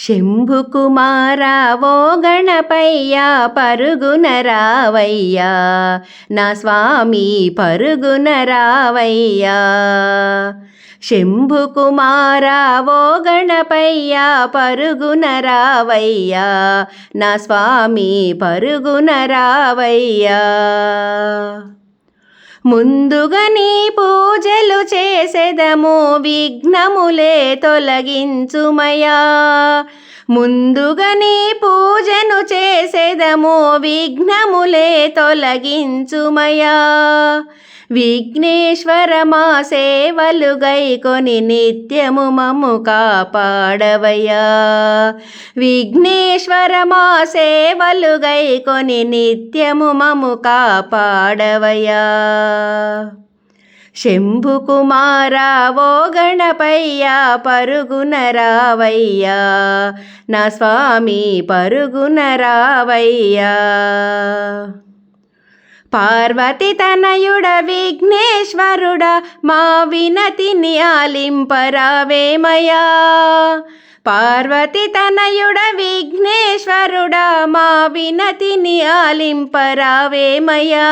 శంభుకుమారా ఓ గణపయ్యా పరుగున రావయ్యా. నా స్వామి పరుగున రావయ్యా. శంభుకుమారా ఓ గణపయ్యా పరుగున రావయ్యా. నా స్వామి పరుగున రావయ్యా. ముందుగా నీ పూజలు చేసెదము విఘ్నములే తొలగించుమయా ముందుగా నీ పూజను చేసెదము విఘ్నములే తొలగించుమయా విఘ్నేశ్వర మా సేవలు గైకొని నిత్యము మము కాపాడవయ్యా. విఘ్నేశ్వర మా సేవలు గైకొని నిత్యము మము కాపాడవయ్యా. శంభుకుమారా ఓ గణపయ్యా పరుగున రావయ్యా. నా స్వామి పరుగున రావయ్యా. పార్వతి తనయుడ విఘ్నేశ్వరుడ మా వినతిని ఆలింపరావేమయా పార్వతి తనయుడ విఘ్నేశ్వరుడ మా వినతిని ఆలింపరావేమయా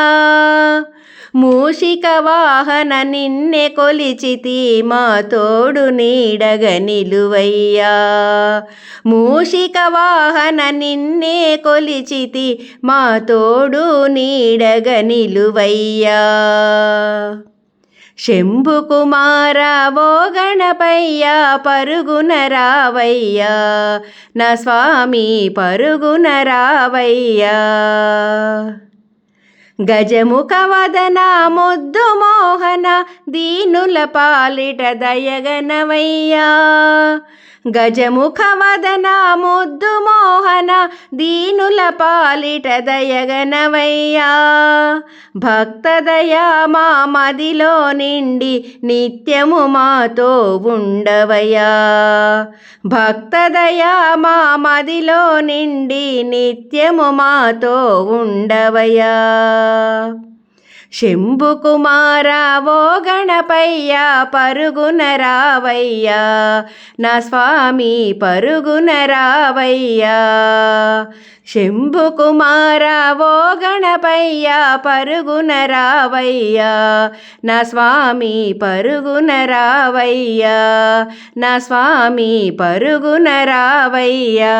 మూషిక వాహన నిన్నె కొలిచితి మా తోడు నీడగ నిలువయ్యా. మూషిక వాహన నిన్నే కొలిచితి మా తోడు నీడగ నిలువయ్యా. శంభుకుమారా ఓ గణపయ్యా పరుగున రావయ్యా. నా స్వామి పరుగున రావయ్యా. గజముఖ వదన ముద్దు మోహన దీనుల పాలిట దయగనవయ్యా. గజముఖ వదన ముద్దు మోహన దీనుల పాలిట దయగనవయ్యా. భక్తదయా మా మదిలో నిండి నిత్యము మాతో ఉండవయ్యా. భక్తదయా మా మదిలో నిండి నిత్యము మాతో ఉండవయ్యా. శంభు కుమారావో గణపయ్యా పరుగున రావయ్యా. నా స్వామి పరుగున రావయ్యా. శంభుకుమారా ఓ గణపయ్యా పరుగున రావయ్యా. నా స్వామి పరుగున రావయ్యా. నా స్వామి పరుగున రావయ్యా.